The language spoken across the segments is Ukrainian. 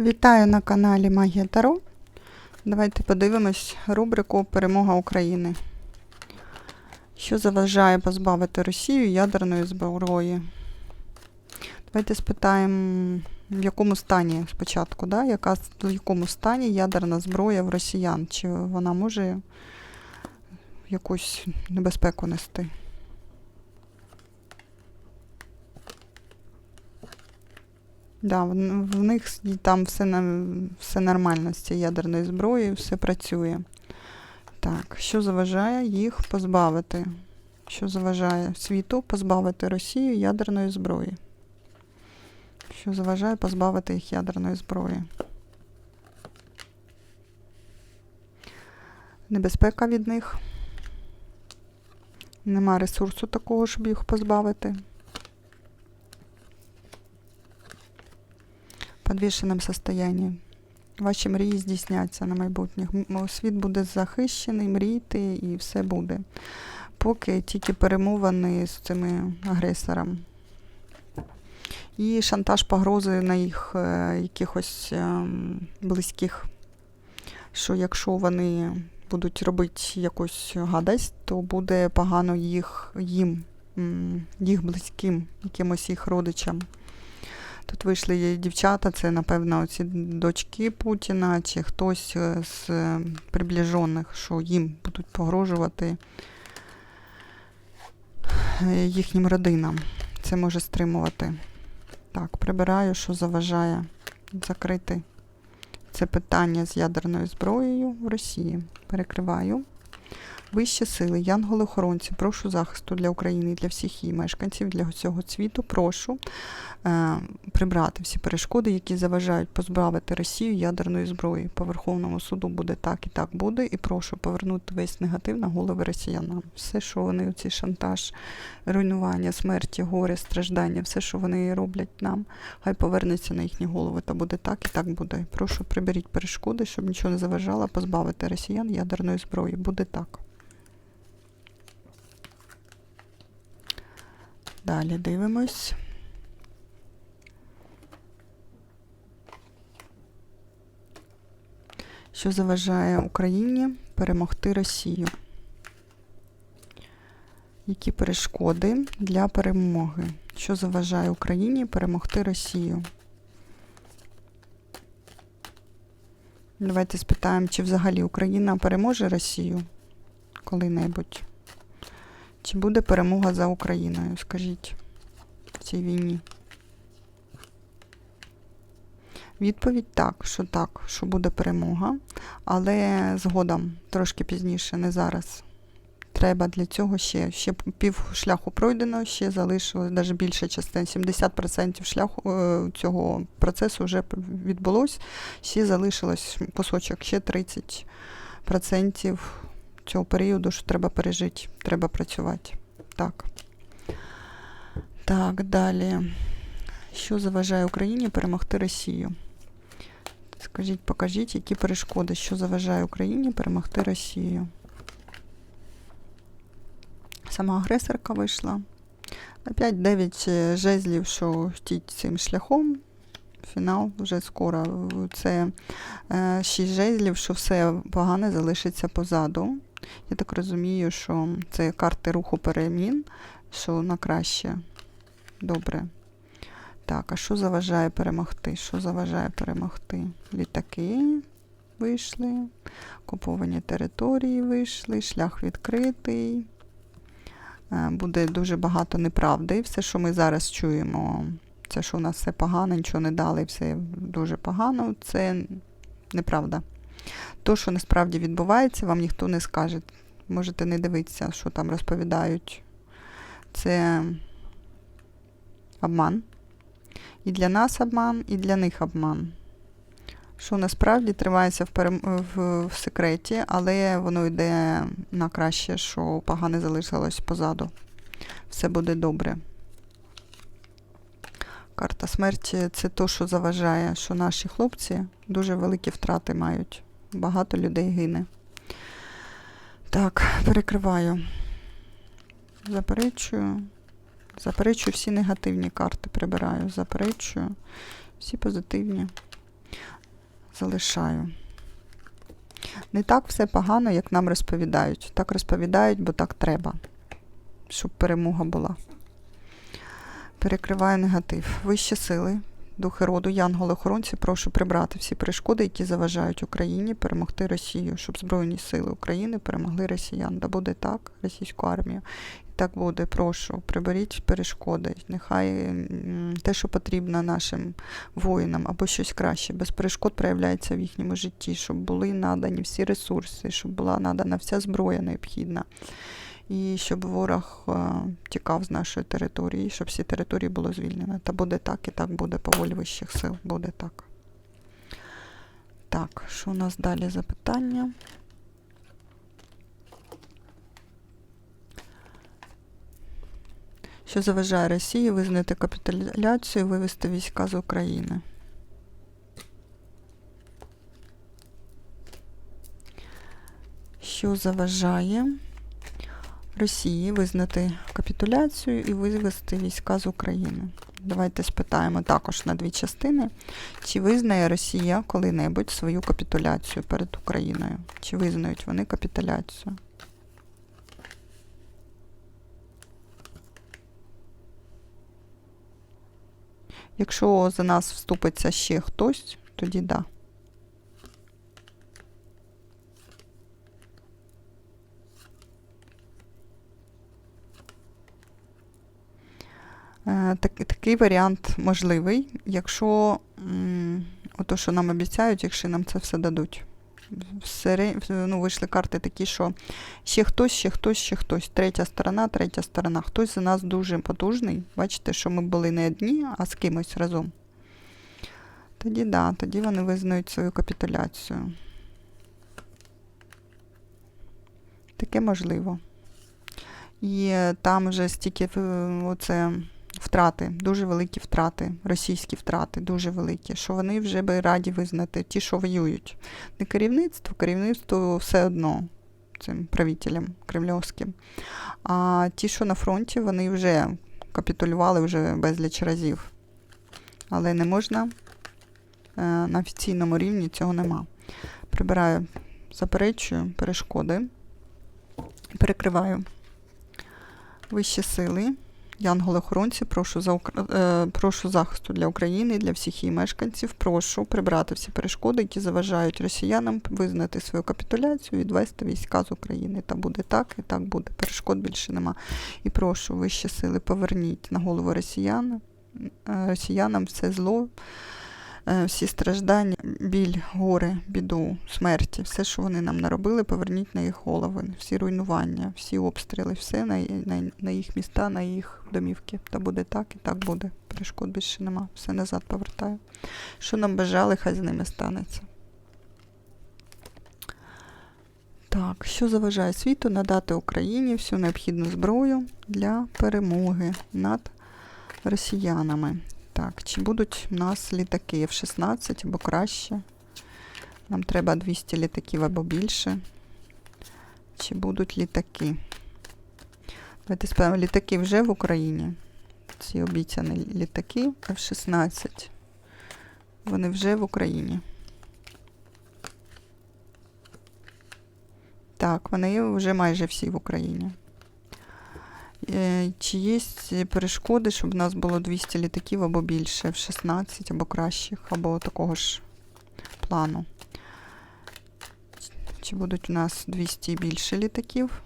Вітаю на каналі Магія Таро. Давайте подивимось рубрику Перемога України. Що заважає позбавити Росію ядерної зброї? Давайте спитаємо, в якому стані спочатку, да? Яка, в якому стані ядерна зброя в росіян? Чи вона може якусь небезпеку нести? Да, в, них там все, на, все нормально з цією ядерною зброєю, все працює. Так, що заважає їх позбавити? Що заважає світу позбавити Росію ядерної зброї? Що заважає позбавити їх ядерної зброї? Небезпека від них. Нема ресурсу такого, щоб їх позбавити. Подвішеному состоянии. Ваші мрії здійсняться на майбутнє. Світ буде захищений, мрійте і все буде. Поки тільки перемовини з цими агресором. І шантаж погрози на їх е, якихось ем, близьких, що якщо вони будуть робити якусь гадость, то буде погано їх, їм, їх близьким, якимось їх родичам. Тут вийшли є дівчата, це, напевно, оці дочки Путіна чи хтось е, з е, приближених, що їм будуть погрожувати е, їхнім родинам. Це може стримувати. Так, прибираю, що заважає закрити це питання з ядерною зброєю в Росії. Перекриваю. Вищі сили, янголи-охоронці, прошу захисту для України і для всіх її мешканців, для всього світу. Прошу е, прибрати всі перешкоди, які заважають позбавити Росію ядерної зброї. По Верховному суду буде так і так буде. І прошу повернути весь негатив на голови росіянам. Все, що вони, оці шантаж, руйнування, смерті, горе, страждання, все, що вони роблять нам, хай повернеться на їхні голови. Та буде так і так буде. Прошу приберіть перешкоди, щоб нічого не заважало позбавити росіян ядерної зброї. Буде так. Далі дивимось. Що заважає Україні перемогти Росію? Які перешкоди для перемоги? Що заважає Україні перемогти Росію? Давайте спитаємо, чи взагалі Україна переможе Росію коли-небудь? Чи буде перемога за Україною, скажіть, в цій війні? Відповідь так, що так, що буде перемога, але згодом, трошки пізніше, не зараз. Треба для цього ще, ще пів шляху пройдено, ще залишилось навіть більше частин. 70% шляху е, цього процесу вже відбулось, ще залишилось кусочок, ще 30% цього періоду, що треба пережити, треба працювати. Так. Так, далі. Що заважає Україні перемогти Росію? Скажіть, покажіть, які перешкоди, що заважає Україні перемогти Росію. Сама агресорка вийшла. Опять 9 е, жезлів, що йдіть цим шляхом. Фінал вже скоро. Це 6 жезлів, що все погане залишиться позаду. Я так розумію, що це карти руху перемін, що на краще. Добре. Так, а що заважає перемогти? Що заважає перемогти? Літаки вийшли, окуповані території вийшли, шлях відкритий. Е, Буде дуже багато неправди. Все, що ми зараз чуємо, це, що у нас все погано, нічого не дали, все дуже погано, це неправда. То, що насправді відбувається, вам ніхто не скаже. Можете не дивитися, що там розповідають. Це обман. І для нас обман, і для них обман. Що насправді тривається в, перем... в, в секреті, але воно йде на краще, що погане залишилось позаду. Все буде добре. Карта смерті це то, що заважає, що наші хлопці дуже великі втрати мають. Багато людей гине. Так, перекриваю. Заперечую. Заперечую всі негативні карти, прибираю. Заперечую. Всі позитивні. залишаю. Не так все погано, як нам розповідають. Так розповідають, бо так треба, щоб перемога була. Перекриваю негатив. Вищі сили, духи роду, янголи-охоронці, прошу прибрати всі перешкоди, які заважають Україні перемогти Росію, щоб Збройні сили України перемогли росіян. Да буде так, російську армію. І так буде, прошу, приберіть перешкоди. Нехай те, що потрібно нашим воїнам, або щось краще, без перешкод проявляється в їхньому житті, щоб були надані всі ресурси, щоб була надана вся зброя необхідна. І щоб ворог е, тікав з нашої території, щоб всі території було звільнено. Та буде так і так буде по волі вищих сил. Буде так. Так, що у нас далі за питання? Що заважає Росії визнати капітуляцію вивести війська з України? Що заважає Росії визнати капітуляцію і вивести війська з України? Давайте спитаємо також на дві частини. Чи визнає Росія коли-небудь свою капітуляцію перед Україною? Чи визнають вони капітуляцію? Якщо за нас вступиться ще хтось, тоді да. Так, такий варіант можливий, якщо ото, що нам обіцяють, якщо нам це все дадуть. Все, ну, вийшли карти такі, що ще хтось, ще хтось, ще хтось. Третя сторона, третя сторона. Хтось за нас дуже потужний. Бачите, що ми були не одні, а з кимось разом. Тоді да, тоді вони визнають свою капітуляцію. Таке можливо. І там вже стільки е, оце, втрати, дуже великі втрати, російські втрати, дуже великі, що вони вже би раді визнати ті, що воюють. Не керівництво, керівництво все одно цим правителям кремльовським. А ті, що на фронті, вони вже капітулювали вже безліч разів. Але не можна е, на офіційному рівні цього нема. Прибираю, заперечую перешкоди, перекриваю вищі сили. Янголи-охоронці, прошу, за, е, прошу захисту для України і для всіх її мешканців. Прошу прибрати всі перешкоди, які заважають росіянам визнати свою капітуляцію відвести війська з України. Та буде так, і так буде. Перешкод більше нема. І прошу вищі сили, поверніть на голову росіян, е, росіянам все зло, всі страждання, біль, горе, біду, смерті, все, що вони нам наробили, поверніть на їх голови, всі руйнування, всі обстріли, все на, на, на їх міста, на їх домівки. Та буде так і так буде. Перешкод більше нема. Все назад повертаю. Що нам бажали, хай з ними станеться. Так, що заважає світу надати Україні всю необхідну зброю для перемоги над росіянами? Так, чи будуть в нас літаки F-16 або краще? Нам треба 200 літаків або більше. Чи будуть літаки? Давайте спитаємо, літаки вже в Україні. Ці обіцяні літаки F-16. Вони вже в Україні. Так, вони вже майже всі в Україні. Е, Чи є перешкоди, щоб в нас було 200 літаків або більше, в 16 або кращих, або такого ж плану? Чи будуть у нас 200 і більше літаків?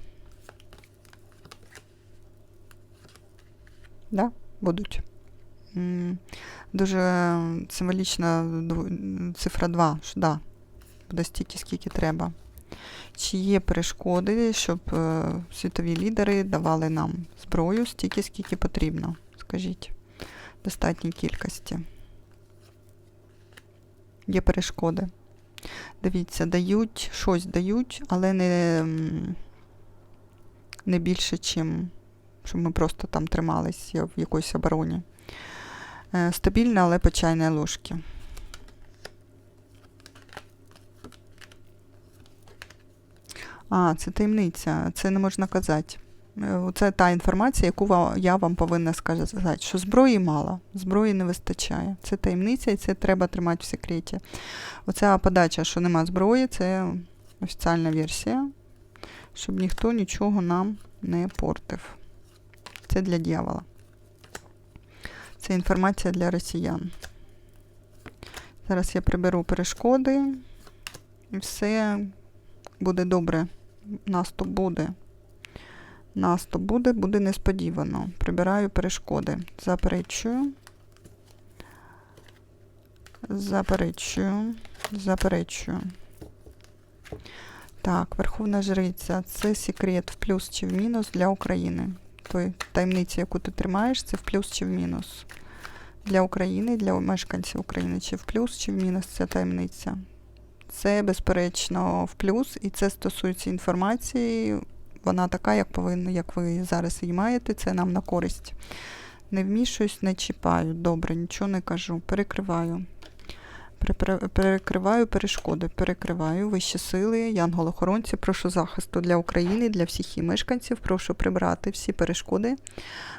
Да, будуть. Дуже символічна цифра 2, що да, буде стільки, скільки треба. Чи є перешкоди, щоб е, світові лідери давали нам зброю стільки, скільки потрібно? Скажіть, достатній кількості. Є перешкоди. Дивіться, дають, щось дають, але не, не більше, чим щоб ми просто там тримались в якоїсь обороні. Е, Стабільно, але по чайній. А, це таємниця, це не можна казати. Е, Це та інформація, яку я вам повинна сказати, що зброї мало, зброї не вистачає. Це таємниця і це треба тримати в секреті. Оця подача, що нема зброї, це офіціальна версія, щоб ніхто нічого нам не портив. Це для дьявола. Це інформація для росіян. Зараз я приберу перешкоди і все буде добре. Наступ буде. Наступ буде, буде несподівано. Прибираю перешкоди. Заперечую. Заперечую. Заперечую. Так, Верховна Жриця. Це секрет в плюс чи в мінус для України. Той таємниця, яку ти тримаєш, це в плюс чи в мінус. Для України, для мешканців України. Чи в плюс, чи в мінус ця таємниця. Це, безперечно, в плюс, і це стосується інформації. Вона така, як повинна, як ви зараз її маєте, це нам на користь. Не вмішуюсь, не чіпаю. Добре, нічого не кажу. Перекриваю. Перекриваю перешкоди, перекриваю вищі сили, янголохоронці, прошу захисту для України, для всіх її мешканців. Прошу прибрати всі перешкоди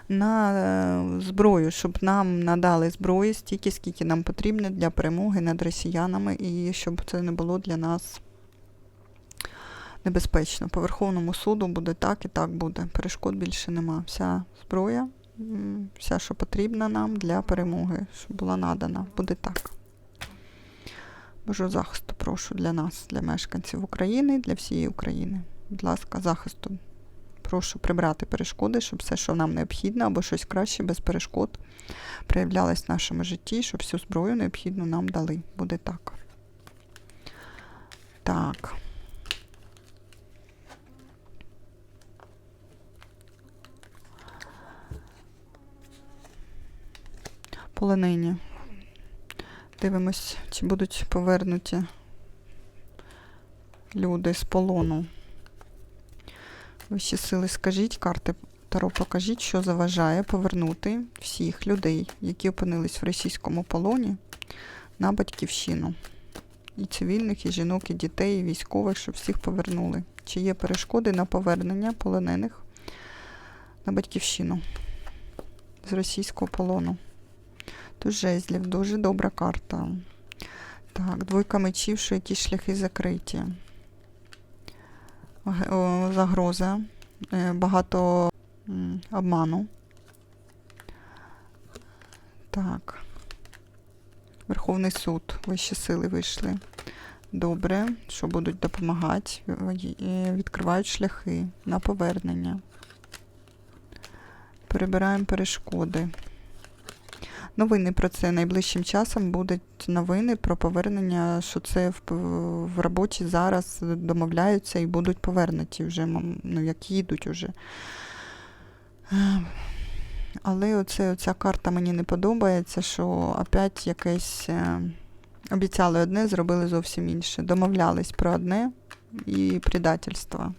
на е, зброю, щоб нам надали зброї стільки, скільки нам потрібно для перемоги над росіянами, і щоб це не було для нас небезпечно. По Верховному суду буде так і так буде. Перешкод більше нема. Вся зброя, вся, що потрібна нам для перемоги, щоб була надана, буде так. Божу захисту прошу для нас, для мешканців України, для всієї України. Будь ласка, захисту. Прошу прибрати перешкоди, щоб все, що нам необхідно, або щось краще без перешкод проявлялось в нашому житті, щоб всю зброю необхідну нам дали. Буде так. Так. Полонені. Дивимось, чи будуть повернуті люди з полону. Вищі сили, скажіть, карти Таро, покажіть, що заважає повернути всіх людей, які опинились в російському полоні, на батьківщину. І цивільних, і жінок, і дітей, і військових, щоб всіх повернули. Чи є перешкоди на повернення полонених на батьківщину з російського полону? Тут жезлів, дуже добра карта. Так, двойка мечів, що якісь шляхи закриті. Загроза. Е, Багато обману. Так. Верховний суд. Вищі сили вийшли. Добре, що будуть допомагати. Відкривають шляхи на повернення. Перебираємо перешкоди. Новини про це найближчим часом будуть новини про повернення, що це в, в роботі зараз домовляються і будуть повернуті вже, ну, як їдуть уже. Е, Але оце, оця карта мені не подобається, що опять якесь е, обіцяли одне, зробили зовсім інше. Домовлялись про одне і предательство.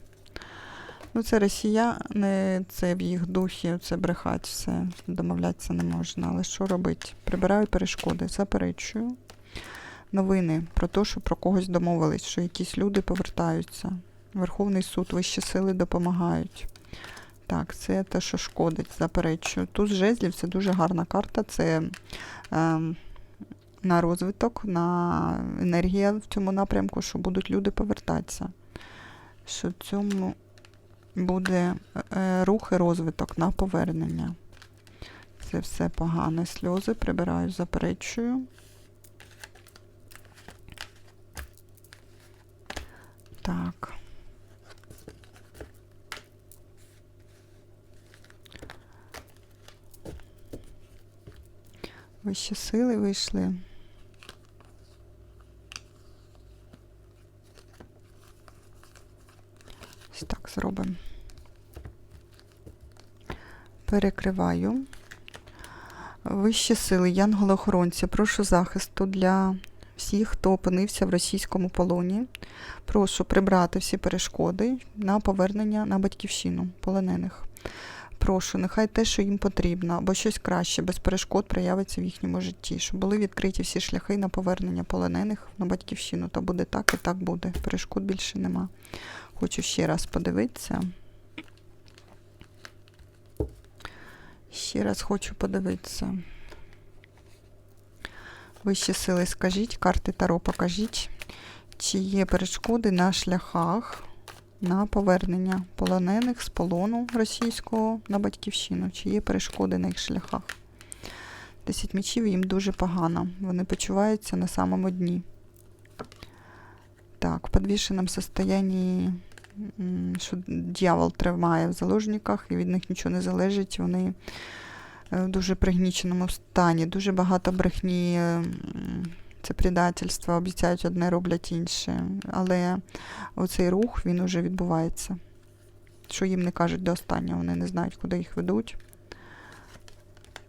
Ну, це росіяни, це в їх духі, це брехать все. Домовлятися не можна. Але що робити? Прибираю перешкоди, заперечую. Новини про те, що про когось домовились, що якісь люди повертаються. Верховний суд, вищі сили допомагають. Так, це те, що шкодить, заперечую. Туз жезлів це дуже гарна карта. Це е, на розвиток, на енергія в цьому напрямку, що будуть люди повертатися. Що цьому буде е, рух і розвиток на повернення. Це все погане. Сльози прибираю, заперечую. Так. Вищі сили вийшли. Ось так зробимо. Перекриваю. Вищі сили, янголи-охоронці, прошу захисту для всіх, хто опинився в російському полоні. Прошу прибрати всі перешкоди на повернення на батьківщину полонених. Прошу, нехай те, що їм потрібно, або щось краще, без перешкод проявиться в їхньому житті, щоб були відкриті всі шляхи на повернення полонених на батьківщину. То буде так і так буде. Перешкод більше нема. Хочу ще раз подивитися. Ще раз хочу подивитися. Вищі сили скажіть, карти Таро покажіть, чи є перешкоди на шляхах на повернення полонених з полону російського на батьківщину, чи є перешкоди на їх шляхах. Десять мечів їм дуже погано. Вони почуваються на самому дні. В підвішеному состоянні, що дьявол тримає в заложниках, і від них нічого не залежить. Вони е, в дуже пригніченому стані, дуже багато брехні, е, це предательство, обіцяють одне, роблять інше. Але оцей рух він уже відбувається. Що їм не кажуть до останнього, вони не знають, куди їх ведуть.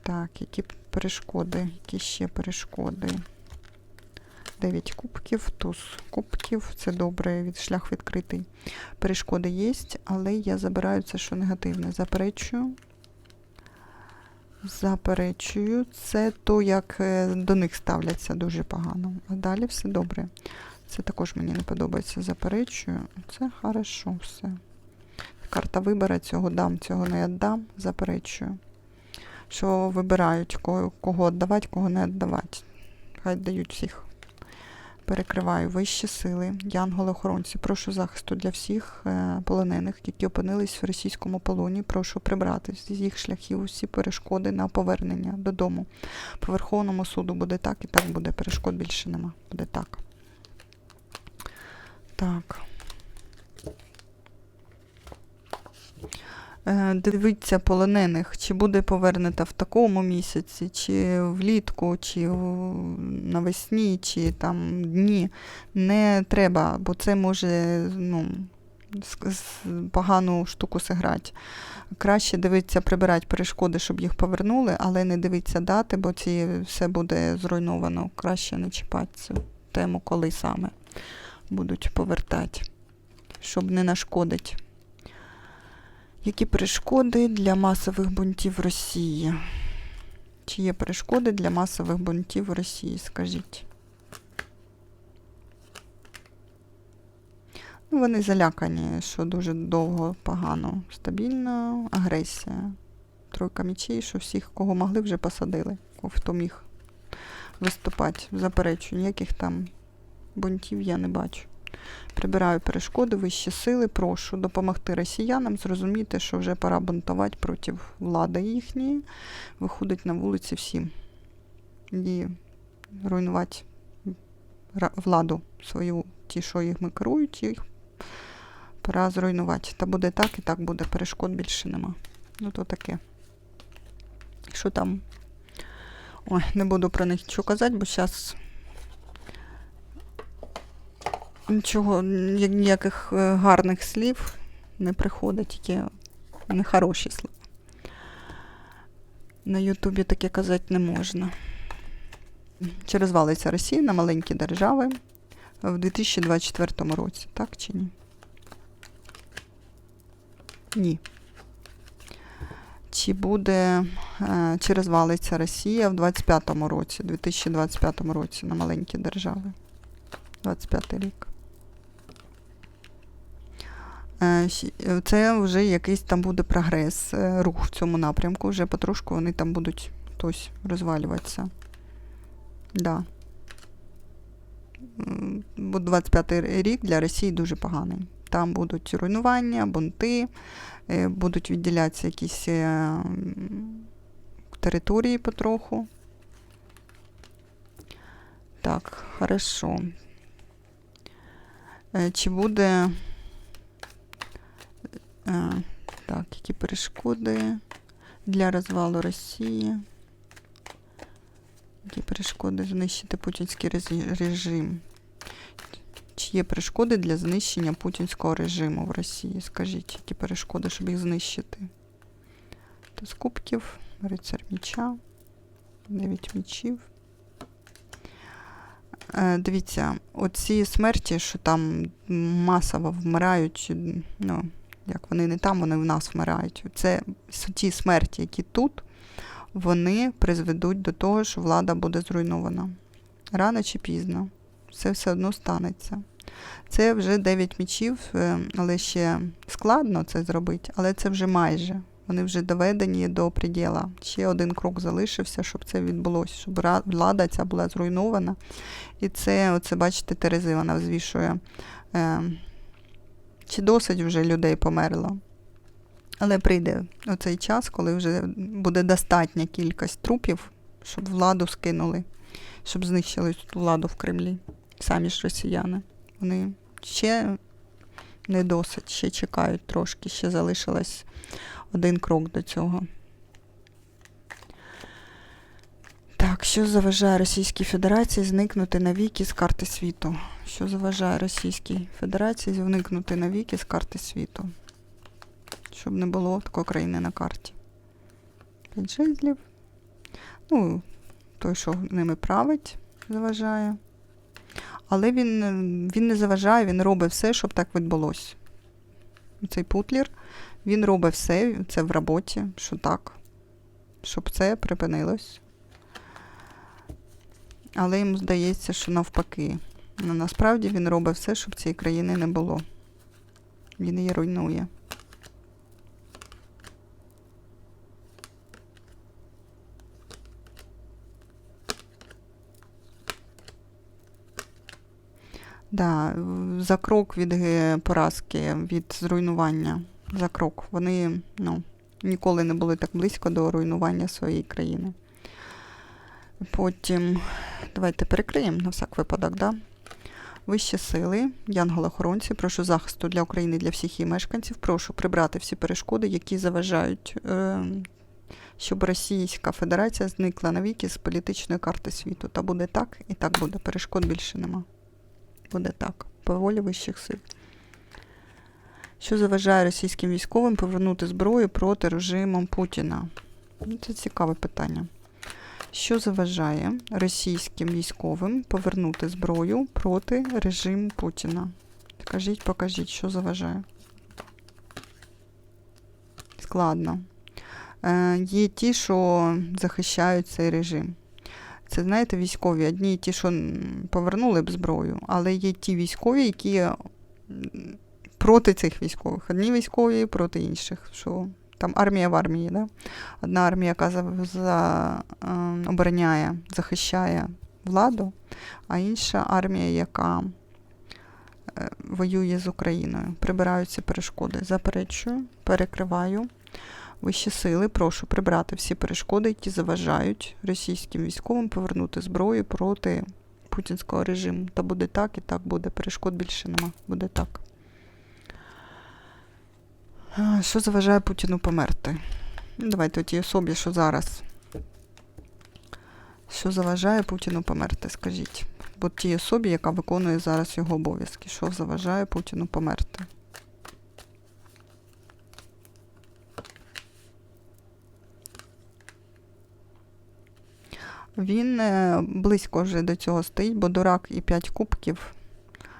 Так, які перешкоди, які ще перешкоди. 9 кубків, туз кубків, це добре, від шлях відкритий. Перешкоди є, але я забираю це, що негативне. Заперечую. Заперечую. Це то, як е, до них ставляться дуже погано. А далі все добре. Це також мені не подобається. Заперечую. Це хорошо все. Карта вибора, цього дам, цього не віддам. Заперечую. Що вибирають, кого, кого віддавати, кого не віддавати. Хай дають всіх. Перекриваю вищі сили, янголи-охоронці. Прошу захисту для всіх е, полонених, які опинились в російському полоні. Прошу прибрати з їх шляхів усі перешкоди на повернення додому. По Верховному суду буде так і так буде. Перешкод більше нема. Буде так. Так. Е, Дивіться полонених, чи буде повернута в такому місяці, чи влітку, чи навесні, чи там дні. Не треба, бо це може ну, погану штуку зіграти. Краще дивитися, прибирати перешкоди, щоб їх повернули, але не дивитися дати, бо ці все буде зруйновано. Краще не чіпати цю тему, коли саме будуть повертати, щоб не нашкодити. Які перешкоди для масових бунтів Росії? Чи є перешкоди для масових бунтів Росії? Скажіть. Ну, вони залякані, що дуже довго, погано, стабільна агресія. Тройка мечей, що всіх, кого могли, вже посадили, хто міг виступати. Заперечую, ніяких там бунтів я не бачу. Прибираю перешкоди, вищі сили, прошу допомогти росіянам зрозуміти, що вже пора бунтувати проти влади їхньої, виходить на вулиці всім і руйнувати владу свою, ті, що їх керують, їх пора зруйнувати. Та буде так і так буде, перешкод більше нема. Ну то таке. Що там? Ой, не буду про них нічого казати, бо зараз Нічого, ніяких е, гарних слів не приходить, тільки нехороші слова. На Ютубі таке казати не можна. Чи розвалиться Росія на маленькі держави в 2024 році, так чи ні? Ні. Чи буде, е, чи розвалиться Росія в 2025 році, 2025 році на маленькі держави? 25 рік. Е, е, Це вже якийсь там буде прогрес, е, рух в цьому напрямку. Вже потрошку вони там будуть хтось розвалюватися. Да. Бо 25 рік для Росії дуже поганий. Там будуть руйнування, бунти, будуть відділятися якісь території потроху. Так, хорошо. Чи буде. Так, які перешкоди для розвалу Росії? Які перешкоди знищити путінський режим? Чи є перешкоди для знищення путінського режиму в Росії? Скажіть, які перешкоди, щоб їх знищити? Туз кубків, рицар міча, дев'ять мічів. Е, Дивіться, оці смерті, що там масово вмирають, ну, як вони не там, вони в нас вмирають. Це ті смерті, які тут, вони призведуть до того, що влада буде зруйнована. Рано чи пізно. Це все одно станеться. Це вже 9 мічів, е, але ще складно це зробити, але це вже майже. Вони вже доведені до приділа. Ще один крок залишився, щоб це відбулося, щоб влада ця була зруйнована. І це, оце, бачите, Терези вона взвішує. Чи досить вже людей померло? Але прийде оцей час, коли вже буде достатня кількість трупів, щоб владу скинули, щоб знищили цю владу в Кремлі. Самі ж росіяни. Вони ще не досить, ще чекають трошки, ще залишилось один крок до цього. Так, що заважає Російській Федерації зникнути навіки з карти світу? Що заважає Російській Федерації зникнути навіки з карти світу? Щоб не було такої країни на карті. П'ять жезлів. Ну, той, що ними править, заважає. Але він, він не заважає, він робить все, щоб так відбулося. Цей путлір, він робить все, це в роботі, що так, щоб це припинилось. Але йому здається, що навпаки. Ну, насправді він робить все, щоб цієї країни не було. Він її руйнує. Да, за крок від поразки, від зруйнування. За крок. Вони ну, ніколи не були так близько до руйнування своєї країни. Потім, давайте перекриємо на всяк випадок, да? Вищі сили, янголи-охоронці, прошу захисту для України для всіх її мешканців. Прошу прибрати всі перешкоди, які заважають, е, щоб Російська Федерація зникла навіки з політичної карти світу. Та буде так, і так буде. Перешкод більше нема. Буде так. По волі вищих сил. Що заважає російським військовим повернути зброю проти режиму Путіна? Ну, Це цікаве питання. Що заважає російським військовим повернути зброю проти режиму Путіна? Скажіть, покажіть, що заважає. Складно. Е, є ті, що захищають цей режим. Це, знаєте, військові, одні ті, що повернули б зброю, але є ті військові, які проти цих військових. Одні військові проти інших. Що там армія в армії, да? Одна армія, яка за, за, е, обороняє, захищає владу, а інша армія, яка е, воює з Україною. Прибирають ці перешкоди. Заперечую, перекриваю. Вищі сили, прошу прибрати всі перешкоди, які заважають російським військовим повернути зброю проти путінського режиму. Та буде так і так буде. Перешкод більше нема. Буде так. Що заважає Путіну померти? Ну, Давайте тій особі, що зараз. Що заважає Путіну померти, скажіть. Бо тій особі, яка виконує зараз його обов'язки. Що заважає Путіну померти? Він е, близько вже до цього стоїть, бо дурак і 5 кубків,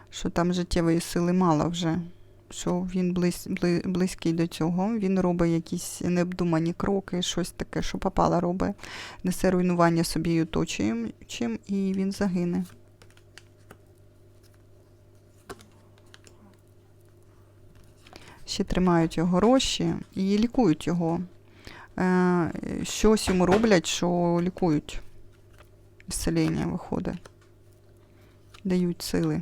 що там життєвої сили мало вже. Що він близь, бли, близький до цього, він робить якісь необдумані кроки, щось таке, що попало робить, несе руйнування собі і оточуючим, і він загине. Ще тримають його гроші і лікують його. Е, щось йому роблять, що лікують. Ісцелення виходить. Дають сили.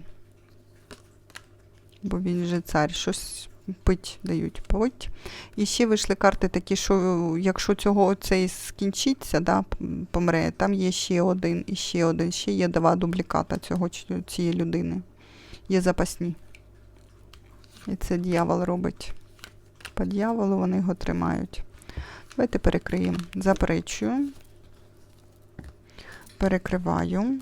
Бо він же цар, щось пить дають, пить. І ще вийшли карти такі, що якщо цього цей скінчиться, да, помре, там є ще один і ще один, ще є два дубліката цього, цієї людини. Є запасні. І це дьявол робить. По дьяволу вони його тримають. Давайте перекриємо. Заперечую. Перекриваю.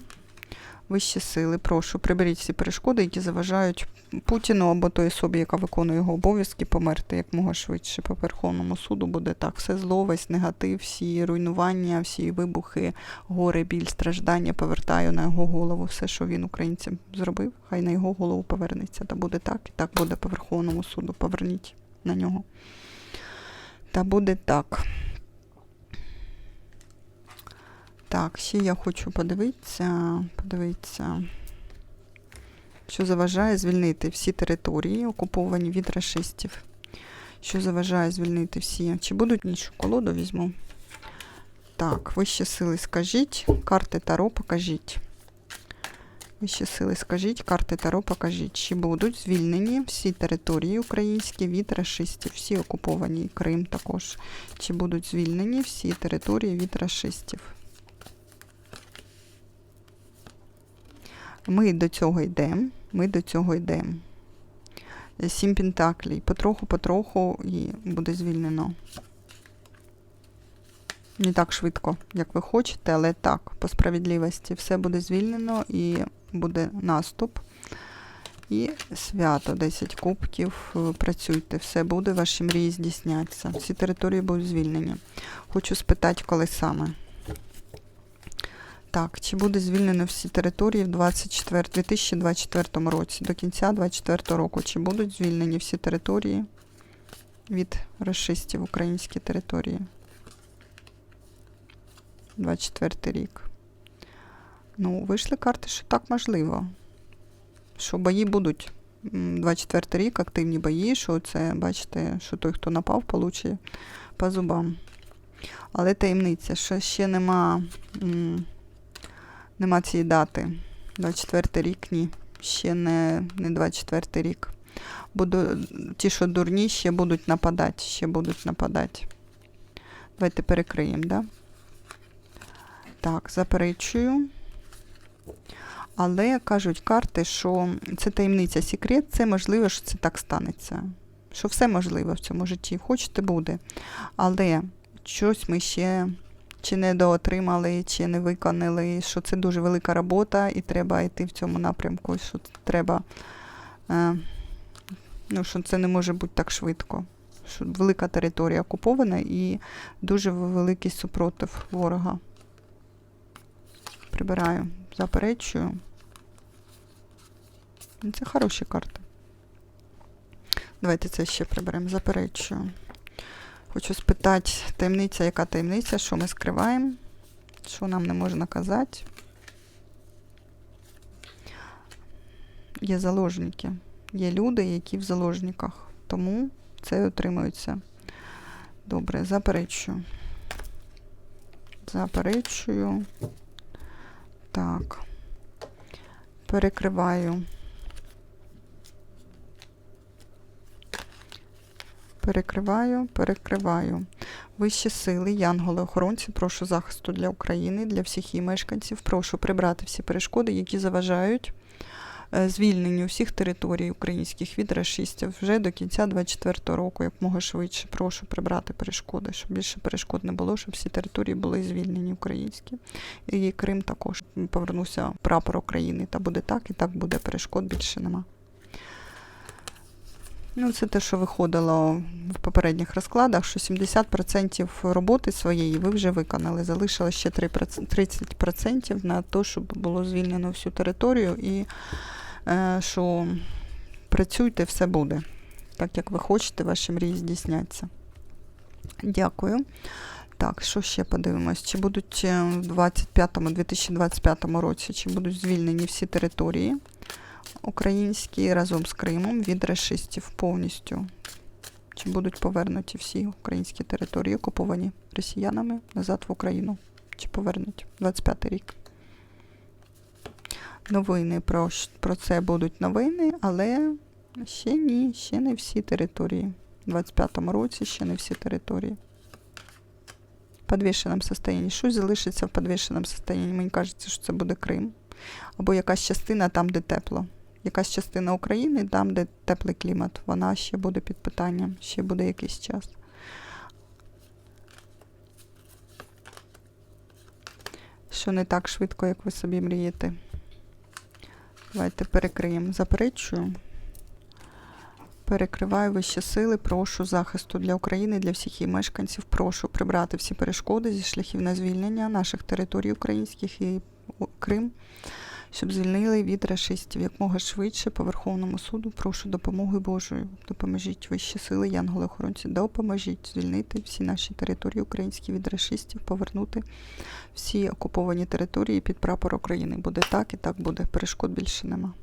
Вищі сили, прошу, приберіть всі перешкоди, які заважають Путіну або той особі, яка виконує його обов'язки, померти якмога швидше по Верховному суду буде так. Все зло, весь негатив, всі руйнування, всі вибухи, горе, біль, страждання повертаю на його голову. Все, що він українцям зробив, хай на його голову повернеться. Та буде так, і так буде по Верховному суду. Поверніть на нього. Та буде так. Так, ще я хочу подивитися, подивитися, що заважає звільнити всі території, окуповані від рашистів. що заважає звільнити всі. Чи будуть іншу колоду візьму? Так, вищі сили скажіть, карти Таро покажіть. Вищі сили скажіть, карти Таро покажіть, чи будуть звільнені всі території українські від рашистів, всі окуповані, Крим також. Чи будуть звільнені всі території від рашистів? Ми до цього йдемо. Ми до цього йдемо. Сім пентаклей. Потроху-потроху і буде звільнено. Не так швидко, як ви хочете, але так, по справедливості. Все буде звільнено і буде наступ. І свято 10 кубків. Працюйте, все буде, ваші мрії здійсняться. Всі території будуть звільнені. Хочу спитати, коли саме. Так, чи буде звільнено всі території в 24, 2024 році, до кінця 2024 року? Чи будуть звільнені всі території від расистів, українські території? 24 рік. Ну, вийшли карти, що так можливо. Що бої будуть. М, 24 рік, активні бої, що це, бачите, що той, хто напав, получить по зубам. Але таємниця, що ще нема, нема цієї дати. 24 рік, ні. Ще не, не 24 рік. Буду, ті, що дурні, ще будуть нападати, ще будуть нападати. Давайте перекриємо, да? Так, заперечую. Але кажуть карти, що це таємниця секрет, це можливо, що це так станеться. Що все можливо в цьому житті. Хочете буде. Але щось ми ще чи не доотримали, чи не виконали, що це дуже велика робота, і треба йти в цьому напрямку, що треба, е, ну, що це не може бути так швидко. Що велика територія окупована і дуже великий супротив ворога. Прибираю, заперечую. Це хороші карти. Давайте це ще приберемо. Заперечую. Хочу спитати, таємниця, яка таємниця, що ми скриваємо, що нам не можна казати. Є заложники. Є люди, які в заложниках. Тому це отримується. Добре, заперечую. Заперечую. Так. Перекриваю. Перекриваю, перекриваю. Вищі сили, янголи-охоронці, прошу захисту для України, для всіх її мешканців. Прошу прибрати всі перешкоди, які заважають е, звільненню всіх територій українських від рашистів вже до кінця 2024 року, як мога швидше. Прошу прибрати перешкоди, щоб більше перешкод не було, щоб всі території були звільнені українські. І Крим також повернувся прапор України. Та буде так, і так буде. Перешкод більше нема. Ну, це те, що виходило в попередніх розкладах, що 70% роботи своєї ви вже виконали. Залишилось ще 30% на те, щоб було звільнено всю територію і е, що працюйте, все буде. Так як ви хочете, ваші мрії здійсняться. Дякую. Так, що ще подивимось? Чи будуть е, в 25-2025 році, чи будуть звільнені всі території? Українські разом з Кримом від расистів повністю. Чи будуть повернуті всі українські території, окуповані росіянами назад в Україну? Чи повернуть 25 й рік? Новини про, про це будуть новини, але ще ні, ще не всі території. У 25-му році ще не всі території. В підвішеному состоянні. Щось залишиться в підвішеному состоянні. Мені кажеться, що це буде Крим. Або якась частина там, де тепло якась частина України, там, де теплий клімат, вона ще буде під питанням, ще буде якийсь час. Що не так швидко, як ви собі мрієте. Давайте перекриємо. Заперечую. Перекриваю вищі сили, прошу захисту для України, для всіх її мешканців. Прошу прибрати всі перешкоди зі шляхів на звільнення наших територій українських і Крим щоб звільнили від рашистів якмога швидше по Верховному суду. Прошу допомоги Божої. Допоможіть вищі сили, янголи-охоронці, допоможіть звільнити всі наші території українські від рашистів, повернути всі окуповані території під прапор України. Буде так і так буде. Перешкод більше нема.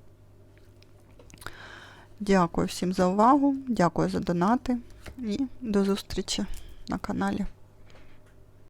Дякую всім за увагу, дякую за донати і до зустрічі на каналі.